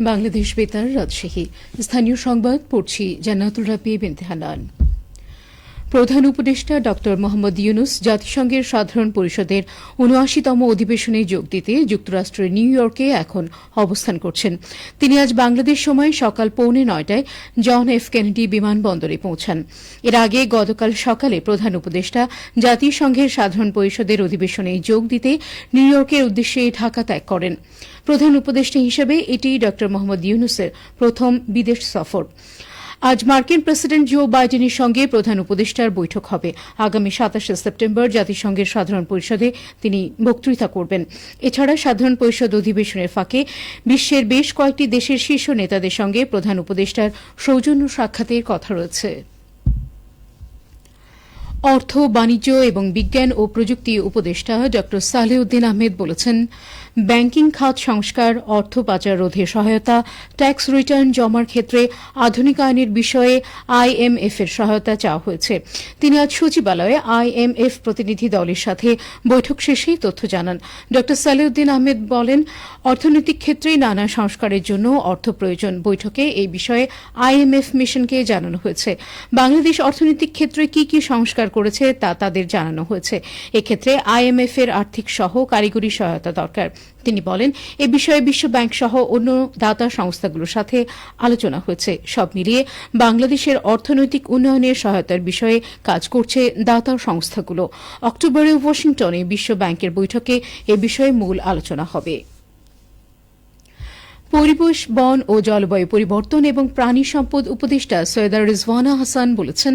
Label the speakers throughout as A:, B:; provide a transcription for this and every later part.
A: বাংলাদেশ বেতার রাজশাহী। স্থানীয় সংবাদ পড়ছি জান্নাতুল রাবি বিনতে হানান প্রধান উপদেষ্টা ড মোহাম্মদ ইউনুস জাতিসংঘের সাধারণ পরিষদের উনআশিতম অধিবেশনে যোগ দিতে যুক্তরাষ্ট্রের নিউ ইয়র্কে এখন অবস্থান করছেন। তিনি আজ বাংলাদেশ সময় সকাল পৌনে নয়টায় জন এফ কেনেডি বিমানবন্দরে পৌঁছান। এর আগে গতকাল সকালে প্রধান উপদেষ্টা জাতিসংঘের সাধারণ পরিষদের অধিবেশনে যোগ দিতে নিউ ইয়র্কের উদ্দেশ্যে ঢাকা ত্যাগ করেন। প্রধান উপদেষ্টা হিসেবে এটি ড মোহাম্মদ ইউনুসের প্রথম বিদেশ সফর। আজ মার্কিন প্রেসিডেন্ট জো বাইডেনের সঙ্গে প্রধান উপদেষ্টার বৈঠক হবে। আগামী সাতাশে সেপ্টেম্বর জাতিসংঘের সাধারণ পরিষদে তিনি বক্তৃতা করবেন। এছাড়া সাধারণ পরিষদ অধিবেশনের ফাঁকে বিশ্বের বেশ কয়েকটি দেশের শীর্ষ নেতাদের সঙ্গে প্রধান উপদেষ্টার সৌজন্য সাক্ষাতের কথা রয়েছে। অর্থ, বাণিজ্য এবং বিজ্ঞান ও প্রযুক্তি উপদেষ্টা ড. সালেউদ্দিন আহমেদ বলেছেন, ব্যাংকিং খাত সংস্কার, অর্থ পাচার রোধে সহায়তা, ট্যাক্স রিটার্ন জমার ক্ষেত্রে আধুনিকায়নের বিষয়ে আইএমএফ এর সহায়তা চাওয়া হয়েছে। তিনি আজ সচিবালয়ে আইএমএফ প্রতিনিধি দলের সাথে বৈঠক শেষে তথ্য জানান। ড. সালেউদ্দিন আহমেদ বলেন, অর্থনৈতিক ক্ষেত্রে নানা সংস্কারের জন্য অর্থ প্রয়োজন। বৈঠকে এই বিষয়ে আইএমএফ মিশনকে জানানো হয়েছে। বাংলাদেশ অর্থনৈতিক ক্ষেত্রে কি কি সংস্কার করেছে তা তাদের জানানো হয়েছে। এক্ষেত্রে আইএমএফ এর আর্থিক সহ কারিগরি সহায়তা দরকার। তিনি বলেন, এ বিষয়ে বিশ্ব ব্যাংক সহ অন্য দাতা সংস্থাগুলোর সাথে আলোচনা হয়েছে। সব মিলিয়ে বাংলাদেশের অর্থনৈতিক উন্নয়নের সহায়তার বিষয়ে কাজ করছে দাতা সংস্থাগুলো। অক্টোবরে ওয়াশিংটনে বিশ্ব ব্যাংকের বৈঠকে এ বিষয়ে মূল আলোচনা হবে। পরিবেশ, বন ও জলবায়ু পরিবর্তন এবং প্রাণী সম্পদ উপদেষ্টা সৈয়দা রিজওয়ানা হাসান বলেছেন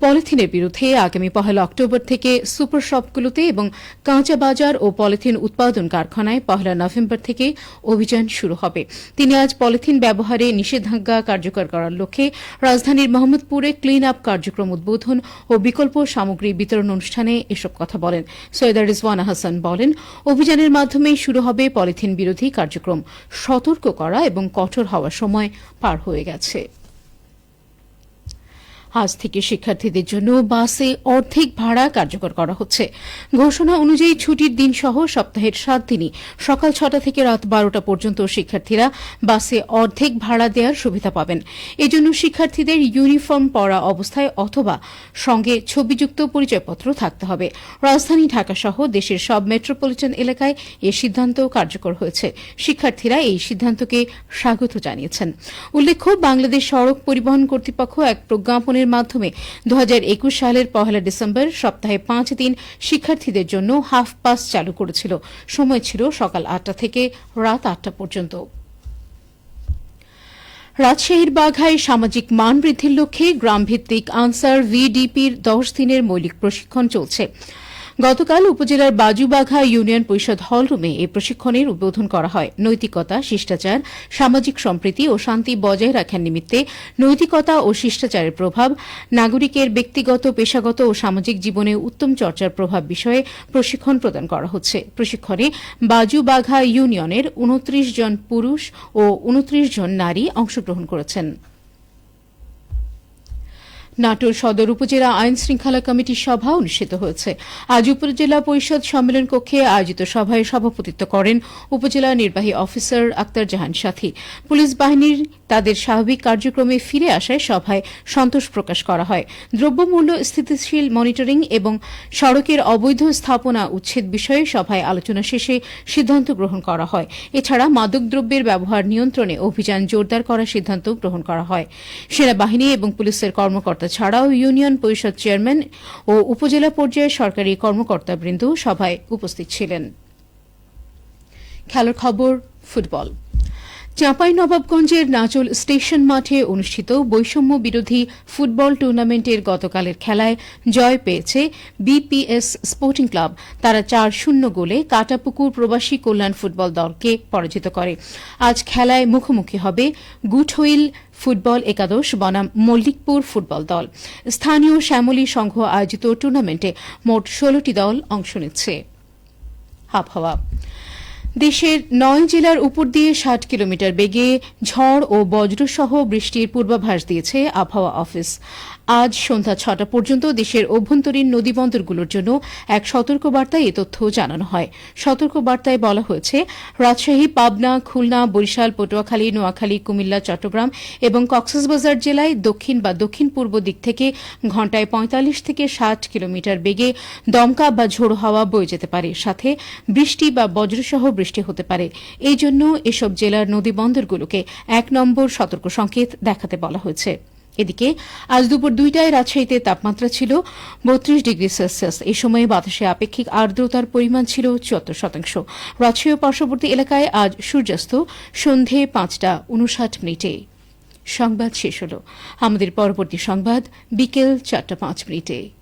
A: পলিথিনের বিরুদ্ধে আগামী পহেলা অক্টোবর থেকে সুপার শপগুলোতে এবং কাঁচা বাজার ও পলিথিন উৎপাদন কারখানায় পহেলা নভেম্বর থেকে অভিযান শুরু হবে। তিনি আজ পলিথিন ব্যবহারে নিষেধাজ্ঞা কার্যকর করার লক্ষ্যে রাজধানীর মোহাম্মদপুরে ক্লিন আপ কার্যক্রম উদ্বোধন ও বিকল্প সামগ্রী বিতরণ অনুষ্ঠানে এসব কথা বলেন। সৈয়দা রিজওয়ানা হাসান বলেন, অভিযানের মাধ্যমেই শুরু হবে পলিথিন বিরোধী কার্যক্রম। সতর্ক করা এবং কঠোর হওয়ার সময় পার হয়ে গেছে। আজ থেকে শিক্ষার্থীদের জন্য বাসে অর্ধেক ভাড়া কার্যকর করা হচ্ছে। ঘোষণা অনুযায়ী ছুটির দিন সহ সপ্তাহের সাত দিনই সকাল ছটা থেকে রাত বারোটা পর্যন্ত শিক্ষার্থীরা বাসে অর্ধেক ভাড়া দেওয়ার সুবিধা পাবেন। এজন্য শিক্ষার্থীদের ইউনিফর্ম পরা অবস্থায় অথবা সঙ্গে ছবিযুক্ত পরিচয়পত্র থাকতে হবে। রাজধানী ঢাকা সহ দেশের সব মেট্রোপলিটন এলাকায় এ সিদ্ধান্ত কার্যকর হয়েছে। শিক্ষার্থীরা এই সিদ্ধান্তকে স্বাগত জানিয়েছেন। উল্লেখ্য, বাংলাদেশ সড়ক পরিবহন কর্তৃপক্ষ এক প্রজ্ঞাপনের মাধ্যমে দু হাজার একুশ সালের পহেলা ডিসেম্বর সপ্তাহে পাঁচ দিন শিক্ষার্থীদের জন্য হাফ পাস চালু করেছিল। সময় ছিল সকাল আটটা থেকে রাত আটটা পর্যন্ত। রাজশাহীর বাঘায় সামাজিক মান বৃদ্ধির লক্ষ্যে গ্রামভিত্তিক আনসার ভিডিপির দশ দিনের মৌলিক প্রশিক্ষণ চলছে। গতকাল উপজেলার বাজুবাঘা ইউনিয়ন পরিষদ হলরুমে এই প্রশিক্ষণের উদ্বোধন করা হয়। নৈতিকতা, শিষ্টাচার, সামাজিক সম্প্রীতি ও শান্তি বজায় রাখার নিমিত্তে নৈতিকতা ও শিষ্টাচারের প্রভাব, নাগরিকের ব্যক্তিগত, পেশাগত ও সামাজিক জীবনে উত্তম চর্চার প্রভাব বিষয়ে প্রশিক্ষণ প্রদান করা হচ্ছে। প্রশিক্ষণে বাজুবাঘা ইউনিয়নের উনত্রিশ জন পুরুষ ও উনত্রিশ জন নারী অংশগ্রহণ করেছেন। নাটোর সদর উপজেলা আইন শৃঙ্খলা কমিটির সভা অনুষ্ঠিত হয়েছে। আজ উপজেলা পরিষদ সম্মেলন কক্ষে আয়োজিত সভায় সভাপতিত্ব করেন উপজেলা নির্বাহী অফিসার আক্তার জাহান সাথী। পুলিশ বাহিনীর তাদের স্বাভাবিক কার্যক্রমে ফিরে আসায় সভায় সন্তোষ প্রকাশ করা হয়। দ্রব্যমূল্য স্থিতিশীল মনিটরিং এবং সড়কের অবৈধ স্থাপনা উচ্ছেদ বিষয়ে সভায় আলোচনা শেষে সিদ্ধান্ত গ্রহণ করা হয়। এছাড়া মাদকদ্রব্যের ব্যবহার নিয়ন্ত্রণে অভিযান জোরদার করার সিদ্ধান্ত গ্রহণ করা হয়। সেনাবাহিনী এবং পুলিশের কর্মকর্তা ছাড়াও ইউনিয়ন পরিষদ চেয়ারম্যান ও উপজেলা পর্যায়ে সরকারি কর্মকর্তাবৃন্দ সভায় উপস্থিত ছিলেন। খেলার খবর, ফুটবল। চাঁপাই নবাবগঞ্জের নাচল স্টেশন মাঠে অনুষ্ঠিত বৈষম্য বিরোধী ফুটবল টুর্নামেন্টের গতকালের খেলায় জয় পেয়েছে বিপিএস স্পোর্টিং ক্লাব। তারা চার শূন্য গোলে কাটাপুকুর প্রবাসী কল্যাণ ফুটবল দলকে পরাজিত করে। আজ খেলায় মুখোমুখি হবে গুটহুইল ফুটবল একাদশ বনাম মল্লিকপুর ফুটবল দল। স্থানীয় শ্যামলী সংঘ আয়োজিত টুর্নামেন্টে মোট ষোলটি দল অংশ নিচ্ছে। আবহাওয়া দেশের নয় জেলার উপর দিয়ে ষাট কিলোমিটার বেগে ঝড় ও বজ্রসহ বৃষ্টির পূর্বাভাস দিয়েছে আবহাওয়া অফিস। আজ সন্ধ্যা ছটা পর্যন্ত দেশের অভ্যন্তরীণ নদীবন্দরগুলোর জন্য এক সতর্কবার্তায় এ তথ্য জানানো হয়। সতর্কবার্তায় বলা হয়েছে, রাজশাহী, পাবনা, খুলনা, বরিশাল, পটুয়াখালী, নোয়াখালী, কুমিল্লা, চট্টগ্রাম এবং কক্সবাজার জেলায় দক্ষিণ বা দক্ষিণ পূর্ব দিক থেকে ঘণ্টায় পঁয়তাল্লিশ থেকে ষাট কিলোমিটার বেগে দমকা বা ঝোড়ো হাওয়া বয়ে যেতে পারে। সাথে বৃষ্টি বা বজ্রসহ বৃষ্টি হতে পারে। এই জন্য এসব জেলার নদীবন্দরগুলোকে এক নম্বর সতর্ক সংকেত দেখাতে বলা হয়েছে। এদিকে, আজ দুপুর দুইটায় রাজশাহীতে তাপমাত্রা ছিল বত্রিশ ডিগ্রি সেলসিয়াস। এই সময়ে বাতাসে আপেক্ষিক আর্দ্রতার পরিমাণ ছিল চুয়াত্তর শতাংশ। রাজশাহী ও পার্শ্ববর্তী এলাকায় আজ সূর্যাস্ত সন্ধে পাঁচটা উনষাট মিনিটে। সংবাদ শেষ হল। আমাদের পরবর্তী সংবাদ বিকেল চারটা পাঁচ মিনিটে।